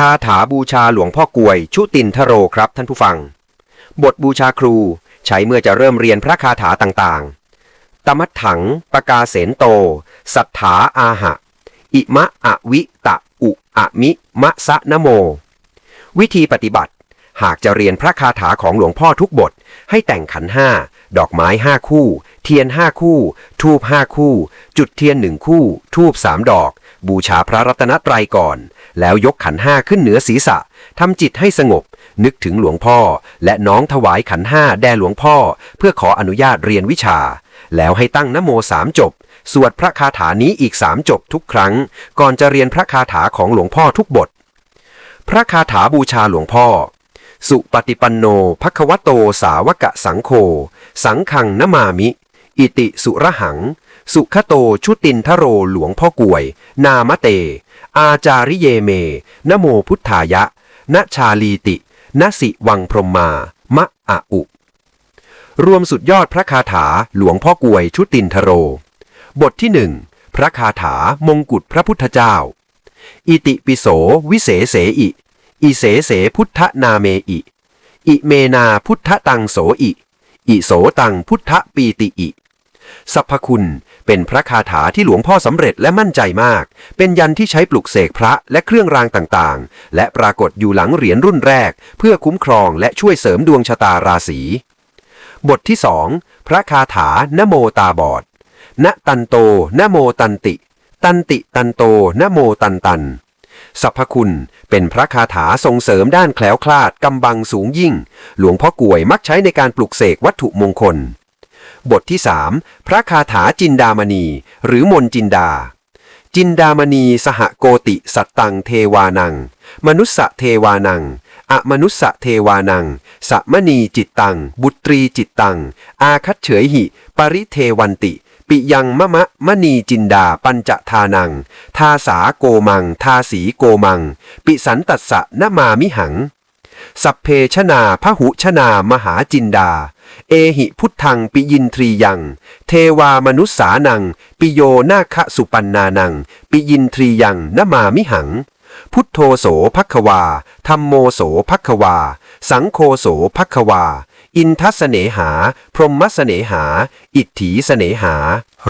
คาถาบูชาหลวงพ่อกวย ชุตินทโรครับท่านผู้ฟัง บทบูชาครูใช้เมื่อจะเริ่มเรียนพระคาถาต่างๆ ตมัดถังปกาเสนโต สัทธาอาหะ อิมะอะวิตะอุอะมิมะสะนโม วิธีปฏิบัติ หากจะเรียนพระคาถาของหลวงพ่อทุกบท ให้แต่งขันห้า ดอกไม้ห้าคู่ เทียนห้าคู่ ทูบห้าคู่ จุดเทียนหนึ่งคู่ ทูบสามดอก บูชาพระรัตนตรัยก่อน แล้วยกขันห้าขึ้นเหนือศีรษะทำจิตให้สงบ นึกถึงหลวงพ่อ และน้อมถวายขันห้าแด่หลวงพ่อ เพื่อขออนุญาตเรียนวิชา แล้วให้ตั้งนโมสามจบ สวดพระคาถานี้อีกสามจบทุกครั้ง ก่อนจะเรียนพระคาถาของหลวงพ่อทุกบท พระคาถาบูชาหลวงพ่อ สุปฏิปันโนภควโตสาวกะสังโฆสังขังนมามิ อิติสุระหัง สุขโตชุตินทโรหลวงพ่อกวย นามเต อาจาริเยเม นโมพุทธายะนชาลีตินสิวังพรหมา มะอะอุ รวมสุดยอดพระคาถาหลวงพ่อกวยชุตินทโร บทที่หนึ่งพระคาถามงกุฎพระพุทธเจ้า อิติปิโสวิเศษเสอิ อิเสเสพุทธนาเมอิ อิเมนาพุทธตังโสอิ อิโสตังพุทธปีติอิ สรรพคุณ เป็นพระคาถาที่หลวงพ่อสำเร็จและมั่นใจมาก เป็นยันที่ใช้ปลุกเสกพระและเครื่องรางต่างๆ และปรากฏอยู่หลังเหรียญรุ่นแรก เพื่อคุ้มครองและช่วยเสริมดวงชะตาราศี บทที่สองพระคาถานโมตาบอด ณตันโตนโมตันติ ตันติตันโตนโมตันตันสรรพคุณเป็นพระคาถาส่งเสริมด้านแคล้วคลาดกำบังสูงยิ่ง หลวงพ่อกวยมักใช้ในการปลุกเสกวัตถุมงคล บทที่สามพระคาถาจินดามณี หรือมนจินดา จินดามณีสหโกติสัตตังเทวานัง มนุสสะเทวานังอมนุสสะเทวานัง สัมณีจิตตัง บุตรีจิตตัง อาคัตเฉยหิ ปริเทวันติ ปิยังมะมะมณีจินดาปัญจทานัง ทาสาโกมัง ทาสีโกมัง ปิสันตัสสะนมามิหัง สัพเพชนาพหุชนามหาจินดา เอหิพุทธังปิยินทรียัง เทวามนุษสานัง ปิโยนาคสุปันนานัง ปิยินทรียังนมามิหัง พุทโธโสภควา ธรรมโมโสภควา สังโฆโสภควา อินทัสเสนหา พรหมสเสนหา อิทถีเสเนหา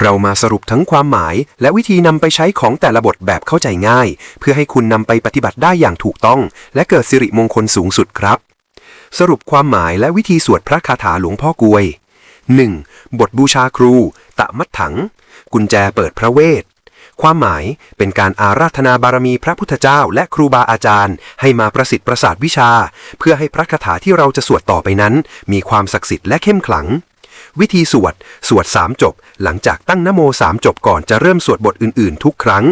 เรามาสรุปทั้งความหมาย และวิธีนำไปใช้ของแต่ละบทแบบเข้าใจง่าย เพื่อให้คุณนำไปปฏิบัติได้อย่างถูกต้อง และเกิดสิริมงคลสูงสุดครับ สรุปความหมายและวิธีสวดพระคาถาหลวงพ่อกวย 1. บทบูชาครู ตะมัดถัง กุญแจเปิดพระเวท ความหมายเป็นการอาราธนาบารมีพระพุทธเจ้าและครูบาอาจารย์ ให้มาประสิทธิ์ประสาทวิชา เพื่อให้พระคาถาที่เราจะสวดต่อไปนั้น มีความศักดิ์สิทธิ์และเข้มขลัง วิธีสวด สวดสามจบ หลังจากตั้งนโมสามจบก่อนจะเริ่มสวดบทอื่นๆ ทุกครั้ง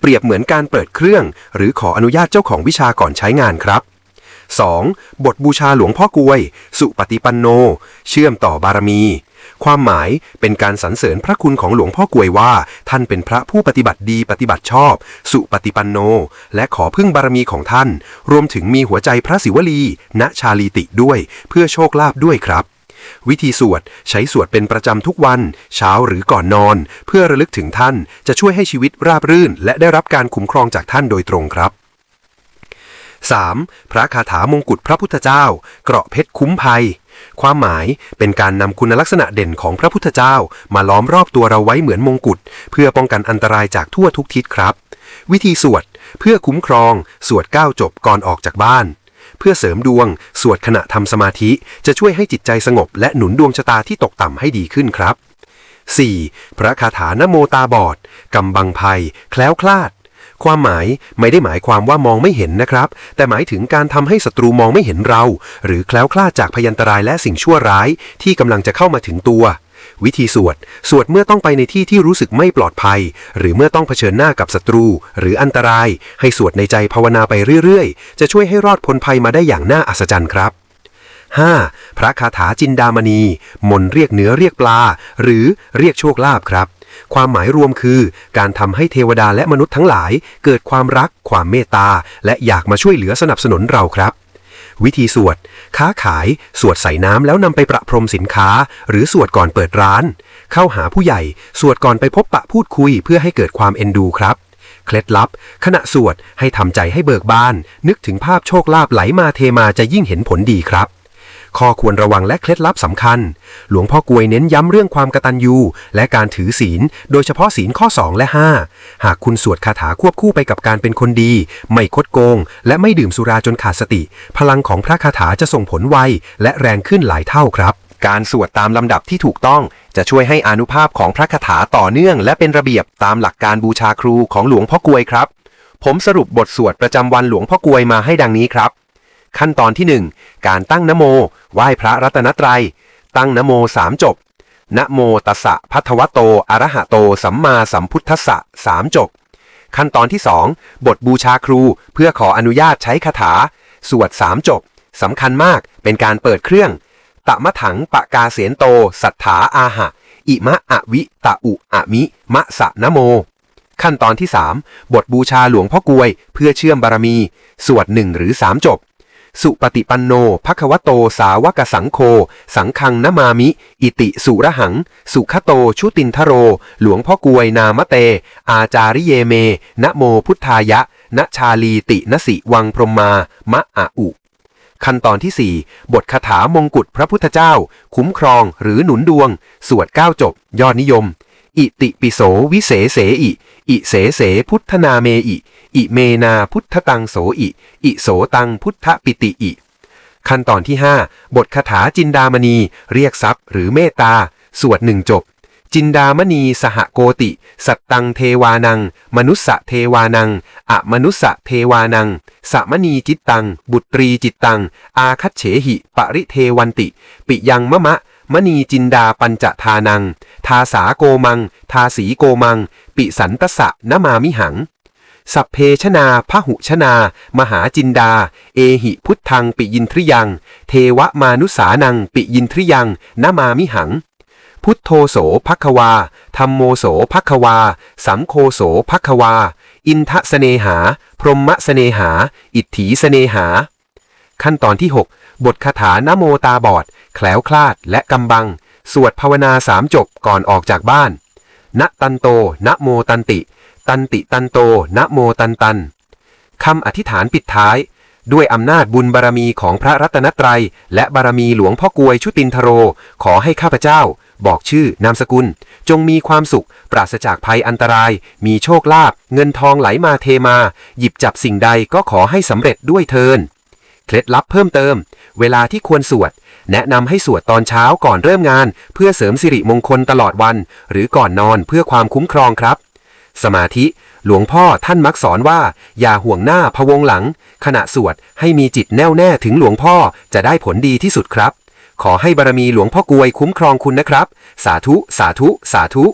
เปรียบเหมือนการเปิดเครื่อง หรือขออนุญาตเจ้าของวิชาก่อนใช้งานครับ 2. บทบูชาหลวงพ่อกวย สุปฏิปันโน เชื่อมต่อบารมี ความหมายเป็นการสรรเสริญพระคุณของหลวงพ่อกวยว่า ท่านเป็นพระผู้ปฏิบัติดีปฏิบัติชอบ สุปฏิปันโน และขอพึ่งบารมีของท่าน รวมถึงมีหัวใจพระศิวลี ณชาลีติด้วย เพื่อโชคลาภด้วยครับวิธีสวดใช้สวดเป็นประจำทุกวัน เช้าหรือก่อนนอน เพื่อระลึกถึงท่านจะช่วยให้ชีวิตราบรื่น และได้รับการคุ้มครองจากท่านโดยตรงครับ 3. พระคาถามงกุฎพระพุทธเจ้า เกราะเพชรคุ้มภัย ความหมายเป็นการนำคุณลักษณะเด่นของพระพุทธเจ้า มาล้อมรอบตัวเราไว้เหมือนมงกุฎเพื่อป้องกันอันตรายจากทั่วทุกทิศครับ วิธีสวด เพื่อคุ้มครอง สวดก้าวจบก่อนออกจากบ้าน เพื่อเสริมดวง สวดขณะทำสมาธิจะช่วยให้จิตใจสงบ และหนุนดวงชะตาที่ตกต่ำให้ดีขึ้นครับ 4. พระคาถานโมตาบอดกำบังภัย แคล้วคลาด ความหมายไม่ได้หมายความว่ามองไม่เห็นนะครับ แต่หมายถึงการทำให้ศัตรูมองไม่เห็นเรา หรือแคล้วคลาดจากพยันตรายและสิ่งชั่วร้าย ที่กำลังจะเข้ามาถึงตัว วิธีสวด สวดเมื่อต้องไปในที่ที่รู้สึกไม่ปลอดภัย หรือเมื่อต้องเผชิญหน้ากับศัตรู หรืออันตราย ให้สวดในใจภาวนาไปเรื่อยๆ จะช่วยให้รอดพ้นภัยมาได้อย่างน่าอัศจรรย์ครับ 5. พระคาถาจินดามณี มนเรียกเนื้อเรียกปลา หรือเรียกโชคลาภครับ ความหมายรวมคือ การทำให้เทวดาและมนุษย์ทั้งหลาย เกิดความรัก ความเมตตา และอยากมาช่วยเหลือสนับสนุนเราครับ วิธีสวด ค้าขาย สวดใส่น้ำแล้วนำไปประพรมสินค้า หรือสวดก่อนเปิดร้าน เข้าหาผู้ใหญ่ สวดก่อนไปพบปะพูดคุย เพื่อให้เกิดความเอ็นดูครับเคล็ดลับ ขณะสวดให้ทำใจให้เบิกบาน นึกถึงภาพโชคลาภไหลมาเทมาจะยิ่งเห็นผลดีครับ ข้อควรระวังและเคล็ดลับสำคัญ หลวงพ่อกวยเน้นย้ำเรื่องความกตัญญูและการถือศีล โดยเฉพาะศีลข้อ 2 และ 5 หากคุณสวดคาถาควบคู่ไปกับการเป็นคนดี ไม่คดโกง และไม่ดื่มสุราจนขาดสติ พลังของพระคาถาจะส่งผลไวและแรงขึ้นหลายเท่าครับ การสวดตามลำดับที่ถูกต้องจะช่วยให้อานุภาพของพระคาถาต่อเนื่อง และเป็นระเบียบตามหลักการบูชาครูของหลวงพ่อกวยครับ ผมสรุปบทสวดประจำวันหลวงพ่อกวยมาให้ดังนี้ครับ ขั้นตอนที่ 1 การตั้งนโม ไหว้พระรัตนตรัย ตั้งนโมสามจบนโมตัสสะพัทวโตอะระหะโต สัมมาสัมพุทธัสสะสามจบ ขั้นตอนที่ 2 บทบูชาครูเพื่อขออนุญาตใช้คาถา สวดสามจบสำคัญมากเป็นการเปิดเครื่อง ตะมะถังปะกาเสนโต สัทธาอาหะ อิมะอะวิตะอุอะมิ มะสะนโม ขั้นตอนที่ 3 บทบูชาหลวงพ่อกวย เพื่อเชื่อมบารมี สวดหนึ่งหรือสามจบ สุปฏิปันโนภควโตสาวกสังโฆสังคังนมามิ อิติสุระหัง สุขโตชุตินทโร หลวงพ่อกวยนามะเต อาจาริเยเม นะโมพุทธายะ นะชาลีตินสิวังพรหมา มะอะอุขั้นตอนที่ 4 บทคาถามงกุฎพระพุทธเจ้า คุ้มครองหรือหนุนดวง สวด9จบ ยอดนิยม อิติปิโสวิเศเสอิ อิเสเสพุทธนาเมอิ อิเมนาพุทธตังโสอิ อิโสตังพุทธปิติอิ ขั้นตอนที่ 5 บทคาถาจินดามณี เรียกทรัพย์หรือเมตตา สวดหนึ่งจบ จินดามณีสหโกติ สัตตังเทวานัง มนุสสะเทวานัง อะมนุสสะเทวานังสมณีจิตตัง บุตรีจิตตัง อาคัตเฉหิ ปริเทวันติ ปิยังมะมะ มณีจินดาปัญจทานัง ทาสาโกมัง ทาสีโกมัง ปิสันตสะนมามิหัง สัพเพชนาพหุชนา มหาจินดา เอหิพุทธังปิยินทริยัง เทวมานุสานังปิยินทริยังนมามิหัง พุทโธโสภควาธรรมโมโสภควา สังโฆโสภควา อินทะสเนหา พรหมสเนหา อิทธีสเนหา ขั้นตอนที่ 6 บทคาถานโมตาบอด แคล้วคลาดและกำบัง สวดภาวนาสามจบก่อนออกจากบ้านนะตันโตนะโมตันติ ตันติตันโตนะโมตันตัน คำอธิษฐานปิดท้าย ด้วยอำนาจบุญบารมีของพระรัตนตรัย และบารมีหลวงพ่อกวยชุตินทโร ขอให้ข้าพเจ้า บอกชื่อนามสกุล จงมีความสุข ปราศจากภัยอันตราย มีโชคลาภเงินทองไหลมาเทมา หยิบจับสิ่งใดก็ขอให้สำเร็จด้วยเทิน เคล็ดลับเพิ่มเติม เวลาที่ควรสวด แนะนำให้สวดตอนเช้าก่อนเริ่มงาน เพื่อเสริมสิริมงคลตลอดวัน หรือก่อนนอนเพื่อความคุ้มครองครับ สมาธิ หลวงพ่อท่านมักสอนว่า อย่าห่วงหน้าพะวงหลัง ขณะสวดให้มีจิตแน่วแน่ถึงหลวงพ่อจะได้ผลดีที่สุดครับ ขอให้บารมีหลวงพ่อกวยคุ้มครองคุณนะครับ สาธุ สาธุ สาธุ